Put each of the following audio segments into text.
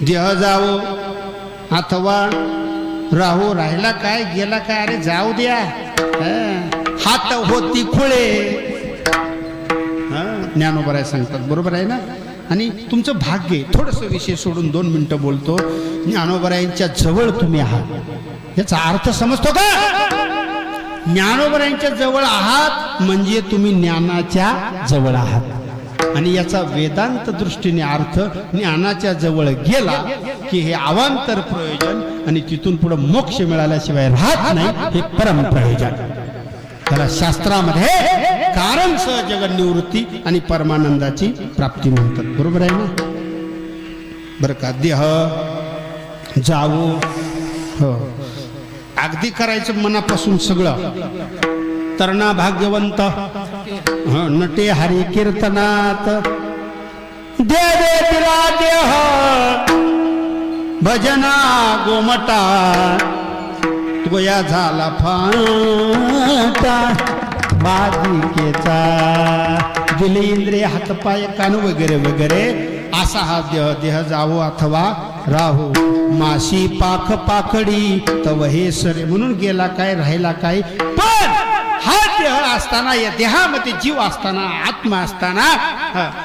देह जावो. अथवा राहू राहिला काय गेला काय अरे जाऊ द्या. हात होती खुळे हं, ज्ञानोबराय सांगतात. बरोबर आहे ना? आणि तुमचं भाग्य थोडंसं विषय सोडून दोन मिनिटं बोलतो. ज्ञानोबरायांच्या जवळ तुम्ही आहात. याचा अर्थ समजतो का? ज्ञानोबरायांच्या जवळ आहात म्हणजे तुम्ही ज्ञानाच्या जवळ आहात. आणि याचा वेदांत दृष्टीने अर्थ ज्ञानाच्या जवळ गेला की हे अवांतर प्रयोजन आणि तिथून पुढे मोक्ष मिळाल्याशिवाय राहत नाही हे परम प्रयोजन. त्याला शास्त्रामध्ये कारण सहजग निवृत्ती आणि परमानंदाची प्राप्ती म्हणतात. बरोबर आहे ना? बरं का? देह जावो हो. अगदी करायचं मनापासून सगळं. तरणा भाग्यवंत नटे हरी कीर्तनात. दे दे तिला देह भजना गोमटा. तुया झाला फाटा. बाधिकेचा दिले इंद्रिय हातपाय कान वगैरे वगैरे. असा हा देह देह जावो अथवा राहू. माशी पाख पाखडी तव हे सरे. म्हणून गेला काय राहिला काय? असताना या देहामध्ये जीव असताना आत्मा असताना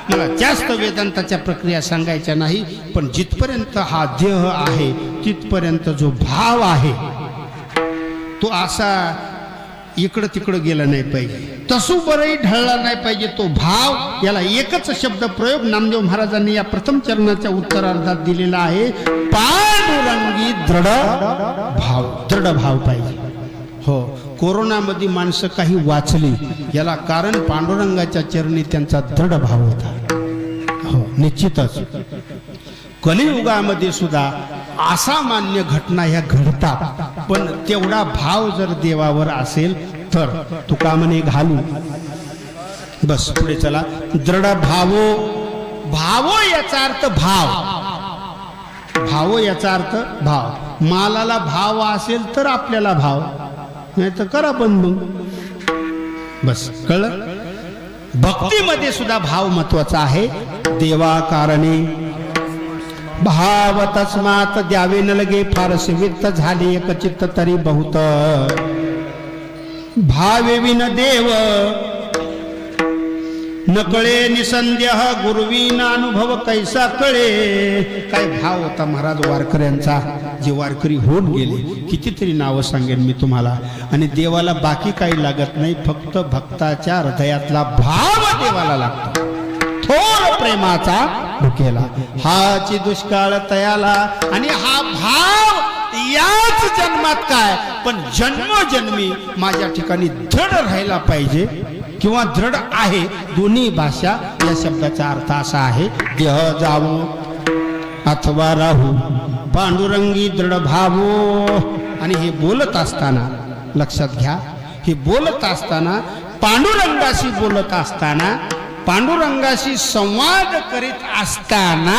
मला जास्त वेदांताच्या प्रक्रिया सांगायच्या नाही पण जिथपर्यंत हा देह आहे तिथपर्यंत जो भाव आहे तो असा इकडं तिकडं गेला नाही पाहिजे. तसू बरंही ढळला नाही पाहिजे तो भाव. याला एकच शब्द प्रयोग नामदेव महाराजांनी या प्रथम चरणाच्या उत्तरार्धात दिलेला आहे. पांडुरंगी दृढ भाव दृढ भाव पाहिजे. हो कोरोनामध्ये माणसं काही वाचली याला कारण पांडुरंगाच्या चरणी त्यांचा दृढ भाव होता. हो निश्चितच. कलियुगामध्ये सुद्धा असामान्य घटना ह्या घडतात. पण तेवढा भाव जर देवावर असेल तर तुका म्हणे घालू. बस पुढे चला. दृढ भावो भावो याचा अर्थ भाव. भावो याचा अर्थ भाव. मालाला भाव असेल तर आपल्याला भाव. नाही तर करा बंद मग. बस कळलं? भक्तीमध्ये सुद्धा भाव महत्त्वाचा आहे. देवा कारणे भाव तस्मात द्यावे न लगे फारसे वित्त झाले एक चित्त तरी बहुत. भावे विन देव नकळे निसंदेह गुरुवीना अनुभव कैसा कळे? काय भाव होता महाराज वारकऱ्यांचा? जे वारकरी होऊन गेले कितीतरी नावं सांगेन मी तुम्हाला. आणि देवाला बाकी काही लागत नाही फक्त भक्ताच्या हृदयातला भाव देवाला लागतो. थोर प्रेमाचा भुकेला. हाची दुष्काळ तयाला. आणि हा भाव याच जन्मात काय? पण जन्मजन्मी माझ्या ठिकाणी धड राहायला पाहिजे. किंवा दृढ आहे दोन्ही भाषा या शब्दाचा अर्थ असा आहे देह जावो अथवा राहू पांडुरंगी दृढ भावो. आणि हे बोलत असताना लक्षात घ्या हे बोलत असताना पांडुरंगाशी बोलत असताना पांडुरंगाशी संवाद करीत असताना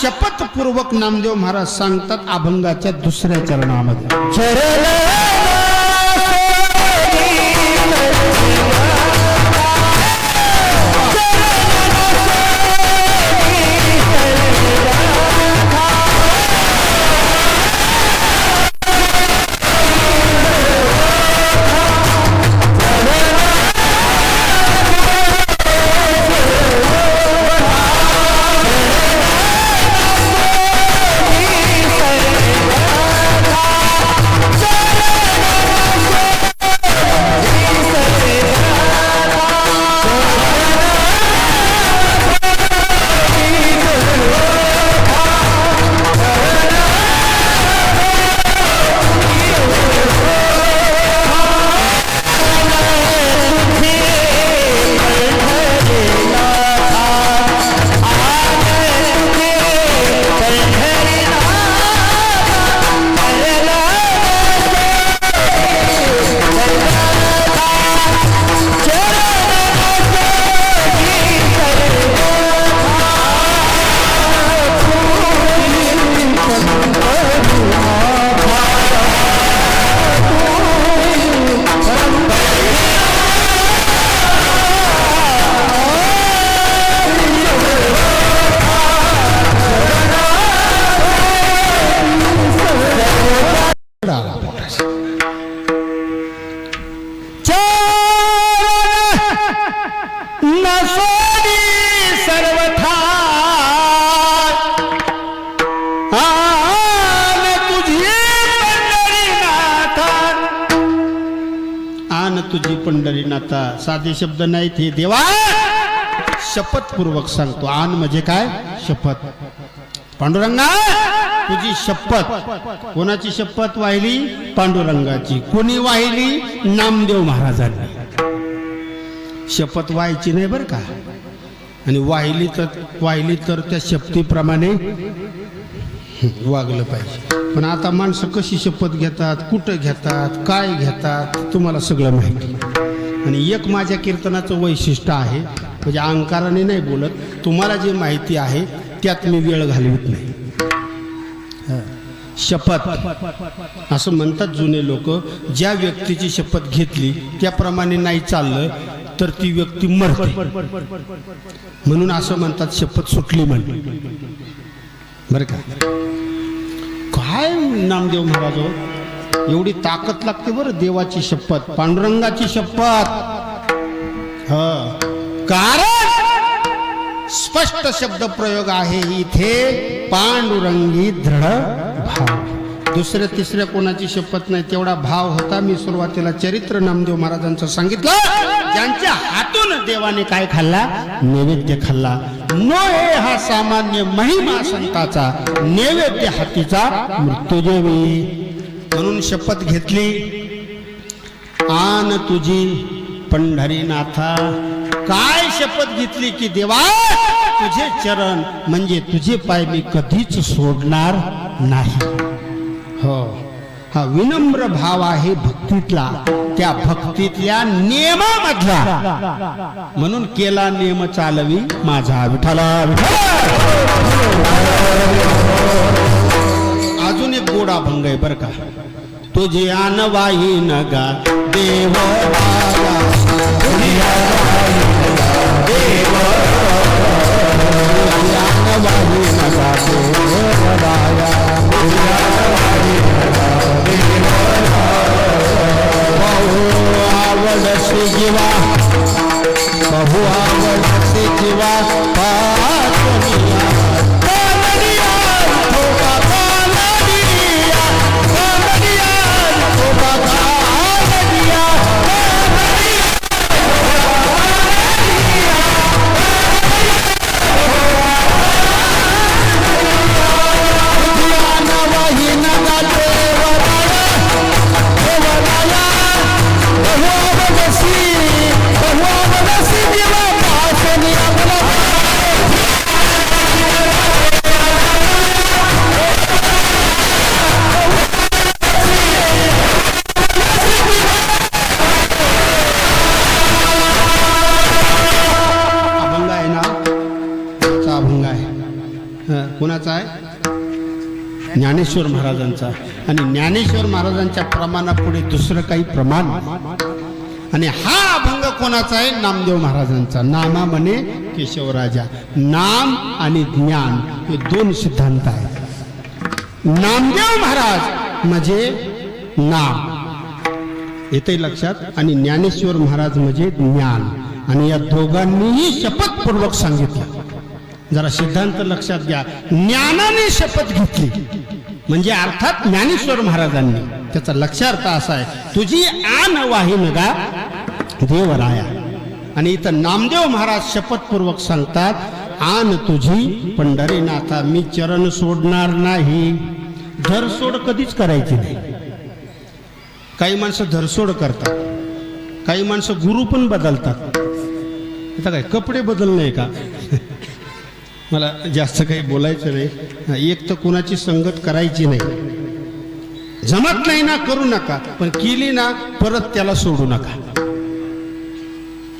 शपथपूर्वक नामदेव महाराज सांगतात अभंगाच्या दुसऱ्या चरणामध्ये. साधे शब्द नाहीत हे देवा. शपथपूर्वक सांगतो. आन म्हणजे काय? शपथ. पांडुरंगा तुझी शपथ. कोणाची शपथ वाहिली? पांडुरंगाची. कोणी वाहिली? नामदेव महाराजांनी. शपथ व्हायची नाही बरं का? आणि वाहिली तर वाहिली तर त्या शपथीप्रमाणे वागलं पाहिजे. पण आता माणसं कशी शपथ घेतात? कुठं घेतात? काय घेतात? तुम्हाला सगळं माहिती. आणि एक माझ्या कीर्तनाचं वैशिष्ट्य आहे म्हणजे अहंकाराने नाही बोलत तुम्हाला जी माहिती आहे त्यात मी वेळ घालवत नाही. शपथ. असं म्हणतात जुने लोक ज्या व्यक्तीची शपथ घेतली त्याप्रमाणे नाही चाललं तर ती व्यक्ती मरते. म्हणून असं म्हणतात शपथ सुटली म्हण बरं का? काय नामदेव महाराज हो? एवढी ताकद लागते बरं देवाची शपथ पांडुरंगाची शपथ. ह. कारण स्पष्ट शब्द प्रयोग आहे इथे पांडुरंगी दृढ भाव. दुसऱ्या तिसऱ्या कोणाची शपथ नाही तेवढा भाव होता मी सुरुवातीला चरित्र नामदेव महाराजांचं सांगितलं. ज्यांच्या हातून देवाने काय खाल्ला? नैवेद्य खाल्ला. नोहे हा सामान्य महिमा संताचा नैवेद्य हातीचा मृत्यूदेवी. म्हणून शपथ घेतली. आन तुझी पंढरीनाथा. काय शपथ घेतली की देवा तुझे चरण म्हणजे तुझे पाय मी कधीच सोडणार नाही. हो. हा विनम्र भाव आहे भक्तीतला. त्या भक्तीतल्या नियमामधला म्हणून केला नियम चालवी माझा विठाला अजून एक गोड अभंग आहे बरं तुझी वाही नगा देव राया. नगा बहु आवडसी जीवा बहु आवडसी जीवा पाच कोणाचा आहे. ज्ञानेश्वर महाराजांचा आणि ज्ञानेश्वर महाराजांच्या प्रमाणापुढे दुसरं काही प्रमाण आणि हा अभंग कोणाचा आहे? नामदेव महाराजांचा. नामा म्हणे केशवराजा. नाम आणि ज्ञान हे दोन सिद्धांत आहेत. नामदेव महाराज म्हणजे नाम. येते लक्षात? आणि ज्ञानेश्वर महाराज म्हणजे ज्ञान. आणि या दोघांनीही शपथपूर्वक सांगितलं. जरा सिद्धांत लक्षात घ्या. ज्ञानाने शपथ घेतली. म्हणजे अर्थात ज्ञानेश्वर महाराजांनी. त्याचा लक्षार्थ असा आहे तुझी आन वाही नगा देवराया. आणि इथं नामदेव महाराज शपथपूर्वक सांगतात आन तुझी पंढरीनाथा मी चरण सोडणार नाही. धरसोड कधीच करायची नाही. काही माणसं धरसोड करतात. काही माणसं गुरु पण बदलतात. आता काय कपडे बदलणे का? मला जास्त काही बोलायचं नाही. एक तर कुणाची संगत करायची नाही. जमत नाही ना करू नका. पण केली ना परत त्याला सोडू नका.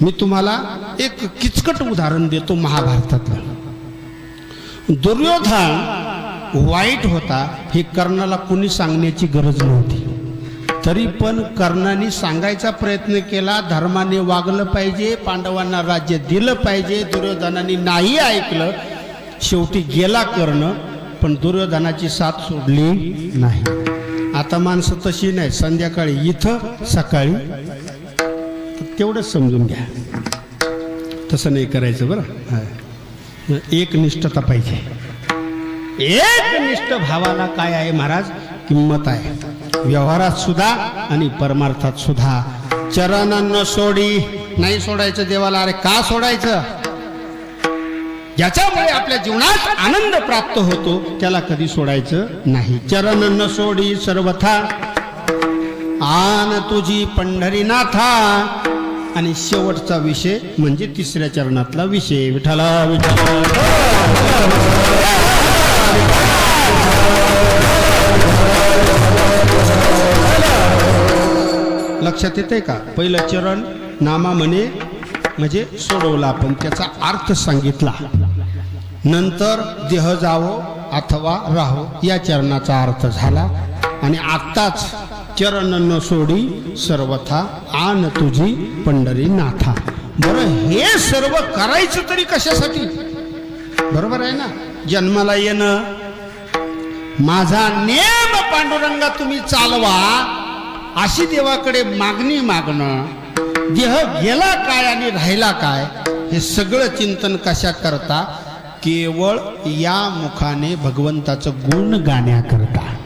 मी तुम्हाला एक किचकट उदाहरण देतो महाभारतातलं. दुर्योधन वाईट होता हे कर्णाला कुणी सांगण्याची गरज नव्हती. तरी पण कर्णाने सांगायचा प्रयत्न केला धर्माने वागलं पाहिजे पांडवांना राज्य दिलं पाहिजे दुर्योधनाने नाही ऐकलं शेवटी गेला कर्ण पण दुर्योधनाची साथ सोडली नाही. आता माणसं तशी नाही. संध्याकाळी इथं सकाळी. तेवढंच समजून घ्या. तसं नाही करायचं बरं. एक निष्ठता पाहिजे. एक निष्ठ भावाला काय आहे महाराज? किंमत आहे. व्यवहारात सुद्धा आणि परमार्थात सुद्धा. चरण न सोडी. नाही सोडायचं देवाला. अरे का सोडायचं? ज्याच्यामुळे आपल्या जीवनात आनंद प्राप्त होतो त्याला कधी सोडायचं नाही. चरण न सोडी सर्वथा. आन तुझी पंढरीनाथा. आणि शेवटचा विषय म्हणजे तिसऱ्या चरणातला विषय. विठाला विठ्ठला. लक्षात येते का? पहिलं चरण नामा म्हणे म्हणजे सोडवला आपण त्याचा अर्थ सांगितला. नंतर देह जावो अथवा राहो या चरणाचा अर्थ झाला. आणि आत्ताच चरण न सोडी सर्वथा आन तुझी पंढरी नाथा. बरं हे सर्व करायचं तरी कशासाठी? बरोबर आहे ना? जन्माला येणं माझा नेम पांडुरंगा तुम्ही चालवा अशी देवाकडे मागणी मागणं देह गेला काय आणि राहिला काय हे सगळं चिंतन कशा करता केवळ या मुखाने भगवंताचं गुण गाण्याकरता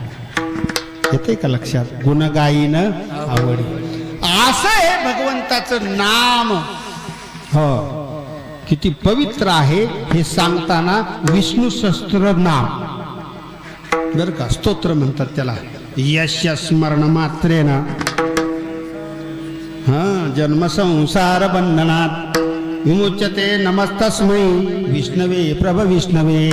येते का लक्षात? गुण गाईन आवडी. असं आहे भगवंताचं नाम. हो. किती पवित्र आहे हे सांगताना विष्णू सहस्त्र नाम. बर का? स्तोत्र म्हणतात त्याला. यश स्मरण मात्रेन हा जन्म संसार बंधनात. विमुच्यते नमस्तस्मै। विष्णवे प्रभ विष्णवे।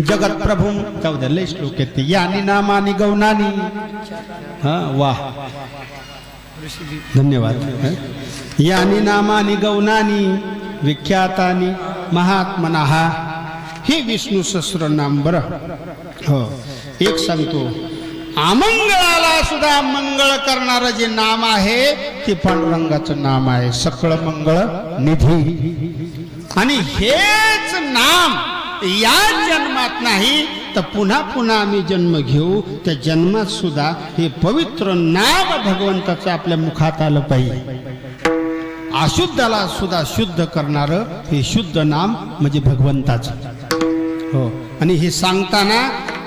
जगत प्रभू। चौदा लय श्लोक येते यानी नामानी गौनानी. हा वा धन्यवाद. यानी नामानी गौनानी विख्यातानी महात्मनः हे विष्णू सहस्र नाम बरं. हो. एक सांगतो. अमंगळाला सुद्धा मंगळ करणारं जे नाम आहे ते पांडुरंगाचं नाम आहे. सकळ मंगळ निधी. आणि हेच नाम या जन्मात नाही तर पुन्हा पुन्हा आम्ही जन्म घेऊ. त्या जन्मात सुद्धा हे पवित्र नाम भगवंताचं आपल्या मुखात आलं पाहिजे. अशुद्धाला सुद्धा शुद्ध करणारं हे शुद्ध नाम म्हणजे भगवंताचं. हो. आणि हे सांगताना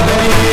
हृदयी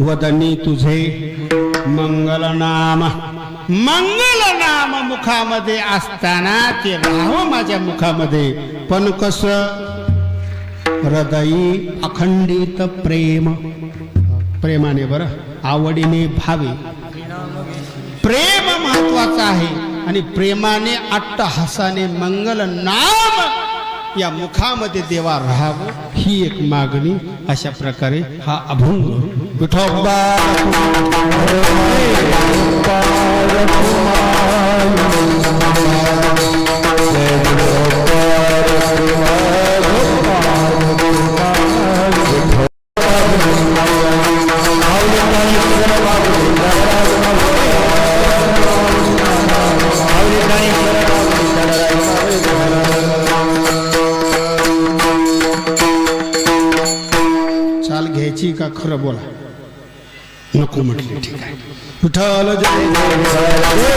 वदनी तुझे मंगल नाम मंगल नाम मुखामध्ये असताना ते राहावं माझ्या मुखामध्ये. पण कस? हृदयी अखंडित प्रेम. प्रेमाने बरं आवडीने भावे. प्रेम महत्वाचं आहे. आणि प्रेमाने अट्टहासाने मंगल नाम या मुखामध्ये देवा राहावं ही एक मागणी अशा प्रकारे हा अभंग. विठोबा घ्यायची का खरं बोला नको म्हटले ठीक आहे विठ्ठल जय